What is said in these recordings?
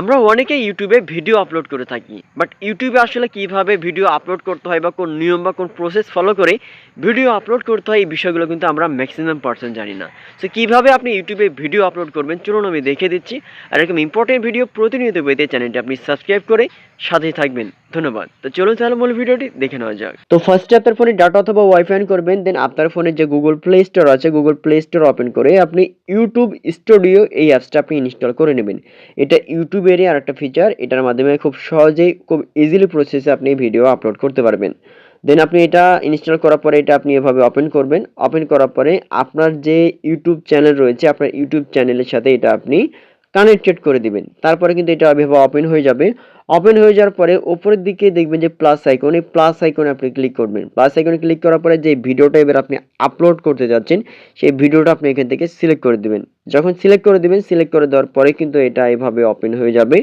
আমরা অনেকে ইউটিউবে ভিডিও আপলোড করে থাকি বাট ইউটিউবে আসলে কীভাবে ভিডিও আপলোড করতে হয় বা কোন নিয়ম বা কোন প্রসেস ফলো করে ভিডিও আপলোড করতে হয় এই বিষয়গুলো কিন্তু আমরা ম্যাক্সিমাম পার্সেন্ট জানি না। সো কীভাবে আপনি ইউটিউবে ভিডিও আপলোড করবেন? চলুন আমি দেখে দিচ্ছি। আর এরকম ইম্পর্টেন্ট ভিডিও প্রতিনিয়ত পেতে চ্যানেলটি আপনি সাবস্ক্রাইব করে সাথেই থাকবেন। ধন্যবাদ। তো চলুন তাহলে মূল ভিডিওটি দেখে নেওয়া যাক। তো ফার্স্টে আপনার ফোনে ডাটা অথবা ওয়াইফাই করবেন দেন আপনার ফোনে যে গুগল প্লে স্টোর আছে গুগল প্লে স্টোর ওপেন করে আপনি ইউটিউব স্টুডিও এই অ্যাপসটা আপনি ইনস্টল করে নেবেন। এটা ইউটিউবেরই আর একটা ফিচার এটার মাধ্যমে খুব সহজেই, খুব ইজিলি প্রসেসে আপনি ভিডিও আপলোড করতে পারবেন। দেন আপনি এটা ইনস্টল করার পরে এটা আপনি এভাবে ওপেন করবেন। ওপেন করার পরে আপনার যে ইউটিউব চ্যানেল রয়েছে, আপনার ইউটিউব চ্যানেলের সাথে এটা আপনি কানেক্টেড করে দিবেন। তারপরে কিন্তু এটা এভাবে ওপেন হয়ে যাবে। ওপেন হয়ে যাওয়ার পরে ওপরের দিকে দেখবেন যে প্লাস আইকন এই প্লাস আইকনে আপনি ক্লিক করবেন। প্লাস আইকনে ক্লিক করার পরে যে ভিডিওটা এবার আপনি আপলোড করতে যাচ্ছেন, সেই ভিডিওটা আপনি এখান থেকে সিলেক্ট করে দিবেন। যখন সিলেক্ট করে দিবেন সিলেক্ট করে দেওয়ার পরে কিন্তু এটা এভাবে ওপেন হয়ে যাবে।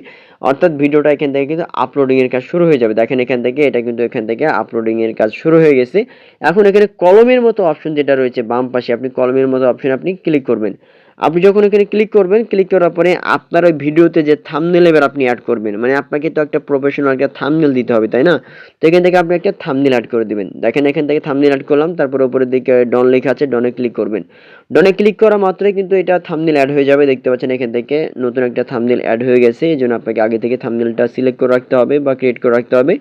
অর্থাৎ ভিডিওটা এখান থেকে কিন্তু আপলোডিং এর কাজ শুরু হয়ে যাবে। দেখেন এখান থেকে, এটা কিন্তু এখান থেকে আপলোডিং এর কাজ শুরু হয়ে গেছে। এখন এখানে কলমের মতো অপশন যেটা রয়েছে, বাম পাশে আপনি কলমের মতো অপশন আপনি ক্লিক করবেন। আপনি যখন এখানে ক্লিক করবেন ক্লিক করার পরে আপনার ওই ভিডিওতে যে থামনেল এবার আপনি অ্যাড করবেন। মানে আপনাকে তো একটা প্রফেশনাল একটা থামনেল দিতে হবে, তাই না? তো এখান থেকে আপনি একটা থামনেল অ্যাড করে দিবেন। দেখেন এখান থেকে থামনেল অ্যাড করলাম, তারপর উপরের দিকে ডন লেখা আছে ডনে ক্লিক করবেন। ডনে ক্লিক করা মাত্রই কিন্তু এটা থামনেল অ্যাড হয়ে যাবে। দেখতে পাচ্ছেন এখান থেকে নতুন একটা থামনেল অ্যাড হয়ে গেছে, এই জন্য আপনাকে আগে থেকে থামনেলটা সিলেক্ট করে রাখতে হবে বা ক্রিয়েট করে রাখতে হবে।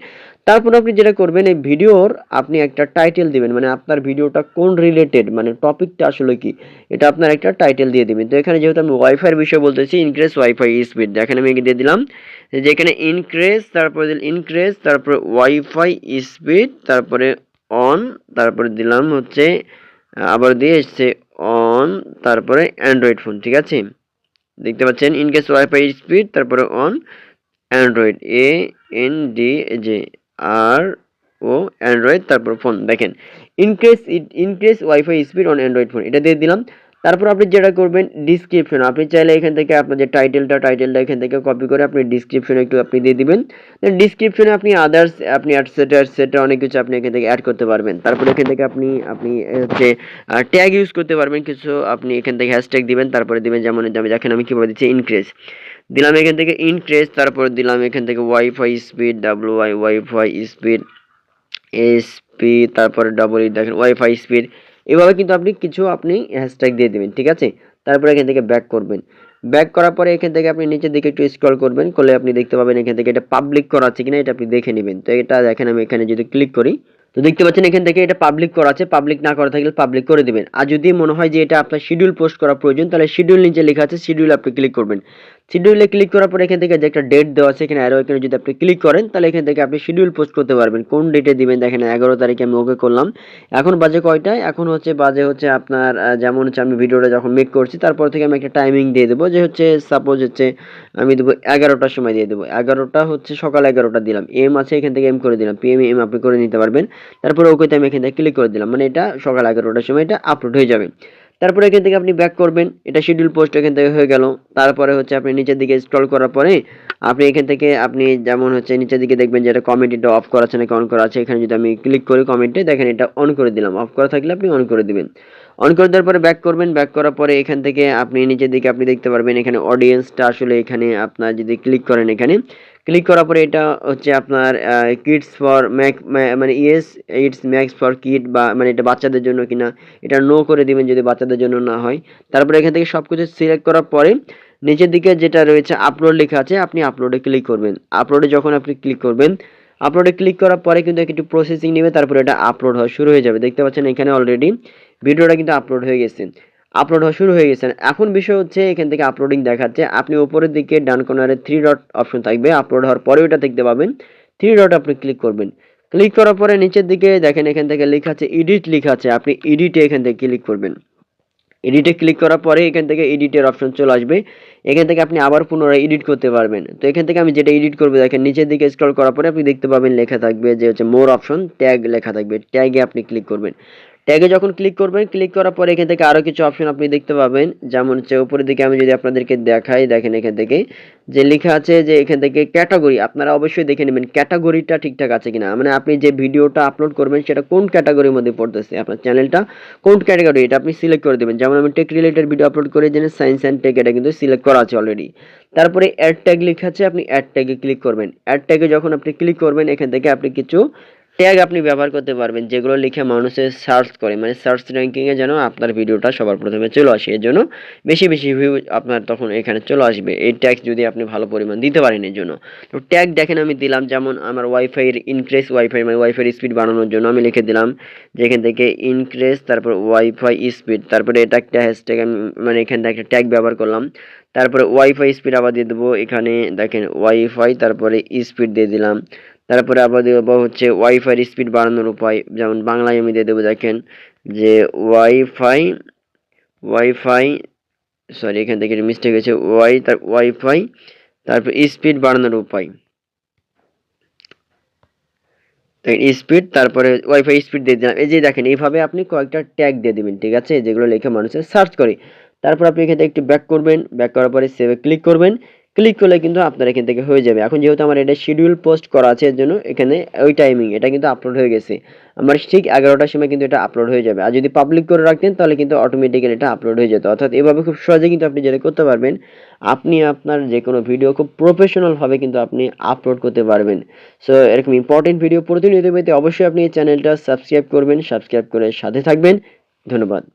তারপর আপনি যেটা করবেন, এই ভিডিওর আপনি একটা টাইটেল দিবেন মানে আপনার ভিডিওটা কোন রিলেটেড মানে টপিকটা আসলে কি, এটা আপনার একটা টাইটেল দিয়ে দিবেন। তো এখানে যেহেতু আমি ওয়াইফাইয়ের বিষয়ে বলতেছি ইনক্রিজ ওয়াইফাই স্পিড দেখেন আমি দিয়ে দিলাম যে এখানে ইনক্রিজ তারপরে দিল ইনক্রিজ তারপরে ওয়াইফাই স্পিড তারপরে অন তারপরে দিলাম হচ্ছে, আবার দিয়ে এসছে অন তারপরে অ্যান্ড্রয়েড ফোন ঠিক আছে? দেখতে পাচ্ছেন ইনকেস ওয়াইফাই স্পিড তারপরে on Android A N D R O O Android তারপর ফোন দেখেন increase increase WiFi speed on Android phone এটা দিয়ে দিলাম। তারপর আপনি যেটা করবেন ডিসক্রিপশন আপনি চাইলে এখান থেকে আপনার যে টাইটেলটা টাইটেলটা এখান থেকে কপি করে আপনি ডিসক্রিপশনে একটু আপনি দিয়ে দিবেন। ডিসক্রিপশনে আপনি আদার্স আপনি অ্যাটসেটা অ্যাটসেটা অনেক কিছু আপনি এখান থেকে অ্যাড করতে পারবেন। তারপর এখান থেকে আপনি আপনি হচ্ছে ট্যাগ ইউজ করতে পারবেন। কিছু আপনি এখান থেকে হ্যাশট্যাগ দিবেন, তারপরে দিবেন, যেমন আমি দেখেন, আমি কীভাবে দিচ্ছি ইনক্রেজ দিলাম এখান থেকে ইনক্রেজ তারপর দিলাম এখান থেকে WiFi speed W Y WiFi speed SP তারপরে ডবল ই দেখেন ওয়াইফাই স্পিড এভাবে কিন্তু আপনি কিছু আপনি হ্যাশট্যাগ দিয়ে দেবেন, ঠিক আছে? তারপরে এখান থেকে ব্যাক করবেন। ব্যাক করার পরে এখান থেকে আপনি নিচের দিকে একটু স্ক্রল করবেন, করলে আপনি দেখতে পাবেন এখান থেকে এটা পাবলিক করা আছে কিনা, এটা আপনি দেখে নেবেন। তো এটা দেখেন আমি এখানে যদি ক্লিক করি তো দেখতে পাচ্ছেন এখান থেকে এটা পাবলিক করা আছে। পাবলিক না করা থাকলে পাবলিক করে দিবেন। আর যদি মনে হয় যে এটা আপনার শিডিউল পোস্ট করা প্রয়োজন, তাহলে শিডিউল নিচে লেখা আছে শিডিউল আপনি ক্লিক করবেন। শিডিউলে ক্লিক করার পরে এখান থেকে যে একটা ডেট দেওয়া আছে, এখানে অ্যারো এখানে যদি আপনি ক্লিক করেন, তাহলে এখান থেকে আপনি শিডিউল পোস্ট করতে পারবেন। কোন ডেটে দিবেন দেখেন, এগারো তারিখে আমি ওকে করলাম। এখন বাজে কয়টায়? এখন হচ্ছে বাজে হচ্ছে আপনার যেমন হচ্ছে আমি ভিডিওটা যখন মেক করছি, তারপর থেকে আমি একটা টাইমিং দিয়ে দেবো যে হচ্ছে সাপোজ হচ্ছে আমি দেবো এগারোটার সময় দিয়ে দেবো। এগারোটা হচ্ছে সকাল এগারোটা দিলাম। এম আছে এখান থেকে এম করে দিলাম। পি পিএম এম আপনি করে নিতে পারবেন। তারপরে ওকেতে আমি এখানে ক্লিক করে দিলাম। মানে এটা সকাল এগারোটার সময় এটা আপলোড হয়ে যাবে। তারপরে এখান থেকে আপনি ব্যাক করবেন। এটা শিডিউল পোস্ট এখান থেকে হয়ে গেল। তারপরে হচ্ছে আপনি নিচের দিকে স্ক্রল করার পরে আপনি এখান থেকে আপনি যেমন হচ্ছে নিচের দিকে দেখবেন যে এটা কমেন্টটা অফ করা আছে নাকি অন করা আছে। এখানে যদি আমি ক্লিক করি কমেন্টে দেখেন এটা অন করে দিলাম। অফ করা থাকলে আপনি অন করে দিবেন। অন করে দেওয়ার পরে ব্যাক করবেন। ব্যাক করার পরে এখান থেকে আপনি নিচের দিকে আপনি দেখতে পারবেন এখানে অডিয়েন্সটা আসলে এখানে আপনার যদি ক্লিক করেন এখানে ক্লিক করার পরে এটা হচ্ছে আপনার কিডস ফর ম্যাক মানে yes it's max for kid বা মানে এটা বাচ্চাদের জন্য কিনা, এটা নো করে দিবেন যদি বাচ্চাদের জন্য না হয়। তারপরে এখান থেকে সব কিছু সিলেক্ট করার পরে নিচের দিকে যেটা রয়েছে আপলোড লেখা আছে, আপনি আপলোডে ক্লিক করবেন। আপলোডে যখন আপনি ক্লিক করবেন আপলোডে ক্লিক করার পরে কিন্তু একটু প্রসেসিং নেবে, তারপরে এটা আপলোড হওয়া শুরু হয়ে যাবে। দেখতে পাচ্ছেন এখানে অলরেডি ভিডিওটা কিন্তু আপলোড হয়ে গেছে। আপলোড হওয়া শুরু হয়ে গেছে। এখন বিষয় হচ্ছে এখান থেকে আপলোডিং দেখাচ্ছে। আপনি উপরের দিকে ডান কর্নারে থ্রি ডট অপশন থাকবে। আপলোড হওয়ার পরে ওটা দেখতে পাবেন। থ্রি ডট আপনি ক্লিক করবেন। ক্লিক করার পরে নিচের দিকে দেখেন এখান থেকে লেখা আছে এডিট লেখা আছে। আপনি এডিটে এখান থেকে ক্লিক করবেন। এডিটে ক্লিক করার পরে এখান থেকে এডিটের অপশন চলে আসবে। এখান থেকে আপনি আবার পুনরায় এডিট করতে পারবেন। তো এখান থেকে আমি যেটা এডিট করব, দেখেন নিচের দিকে স্ক্রল করার পরে আপনি দেখতে পাবেন লেখা থাকবে যে হচ্ছে মোর অপশন ট্যাগ লেখা থাকবে। ট্যাগে আপনি ক্লিক করবেন। ট্যাগে যখন ক্লিক করবেন ক্লিক করার পরে এখান থেকে আরও কিছু অপশন আপনি দেখতে পাবেন। যেমন হচ্ছে উপরের দিকে আমি যদি আপনাদেরকে দেখাই, দেখেন এখান থেকে, যে লেখা আছে যে এখান থেকে ক্যাটাগরি আপনারা অবশ্যই দেখে নেবেন ক্যাটাগরিটা ঠিকঠাক আছে কিনা। মানে আপনি যে ভিডিওটা আপলোড করবেন, সেটা কোন ক্যাটাগরির মধ্যে পড়তেছে? আপনার চ্যানেলটা কোন ক্যাটাগরি এটা আপনি সিলেক্ট করে দেবেন। যেমন আমি টেক রিলেটেড ভিডিও আপলোড করে জেনে সায়েন্স অ্যান্ড টেক এটা কিন্তু সিলেক্ট করা আছে অলরেডি তারপরে অ্যাড ট্যাগ লেখা আছে, আপনি অ্যাড ট্যাগে ক্লিক করবেন। অ্যাড ট্যাগে যখন আপনি ক্লিক করবেন, এখান থেকে আপনি কিছু ট্যাগ আপনি ব্যবহার করতে পারবেন, যেগুলো লিখে মানুষের সার্চ করে। মানে সার্চ র্যাঙ্কিংয়ে যেন আপনার ভিডিওটা সবার প্রথমে চলে আসে, এর জন্য বেশি বেশি ভিউ আপনার তখন এখানে চলে আসবে। এই ট্যাগ যদি আপনি ভালো পরিমাণ দিতে পারেন এর জন্য। তো ট্যাগ দেখেন আমি দিলাম, যেমন আমার ওয়াইফাইয়ের ইনক্রেস ওয়াইফাই মানে ওয়াইফাইয়ের স্পিড বাড়ানোর জন্য আমি লিখে দিলাম, যেখান থেকে ইনক্রেস তারপর ওয়াইফাই স্পিড তারপরে এটা একটা হ্যাশট্যাগ আমি মানে এখান থেকে একটা ট্যাগ ব্যবহার করলাম। তারপরে ওয়াইফাই স্পিড আবার দিয়ে দেবো, এখানে দেখেন ওয়াইফাই তারপরে স্পিড দিয়ে দিলাম। তারপরে আবার দেবো হচ্ছে ওয়াইফাই স্পিড বাড়ানোর উপায়। যেমন বাংলায় আমি দিয়ে দেবো দেখেন যে ওয়াইফাই ওয়াইফাই সরি এখান থেকে মিস্টেক হয়েছে। ওয়াই তার ওয়াইফাই তারপর স্পিড বাড়ানোর উপায়। স্পিড তারপরে ওয়াইফাই স্পিড দিয়ে দিলাম। এই যে দেখেন, এইভাবে আপনি কয়েকটা ট্যাগ দিয়ে দিবেন, ঠিক আছে? যেগুলো লিখে মানুষের সার্চ করে। তারপর আপনি এখান থেকে একটু ব্যাক করবেন। ব্যাক করার পরে সেভে ক্লিক করবেন। ক্লিক করলে কিন্তু আপনার এখান থেকে হয়ে যাবে। এখন যেহেতু আমার এটা শিডিউল পোস্ট করা আছে, এর জন্য এখানে ওই টাইমিং এটা কিন্তু আপলোড হয়ে গেছে। আমার ঠিক এগারোটার সময় কিন্তু এটা আপলোড হয়ে যাবে। আর যদি পাবলিক করে রাখতেন, তাহলে কিন্তু অটোমেটিক্যালি এটা আপলোড হয়ে যেত। অর্থাৎ এভাবে খুব সহজে কিন্তু আপনি যেটা করতে পারবেন, আপনি আপনার যে কোনো ভিডিও খুব প্রফেশনালভাবে কিন্তু আপনি আপলোড করতে পারবেন। সো এরকম ইম্পর্টেন্ট ভিডিও প্রতিনিয়ত পেতে অবশ্যই আপনি এই চ্যানেলটা সাবস্ক্রাইব করবেন সাবস্ক্রাইব করে সাথে থাকবেন। ধন্যবাদ।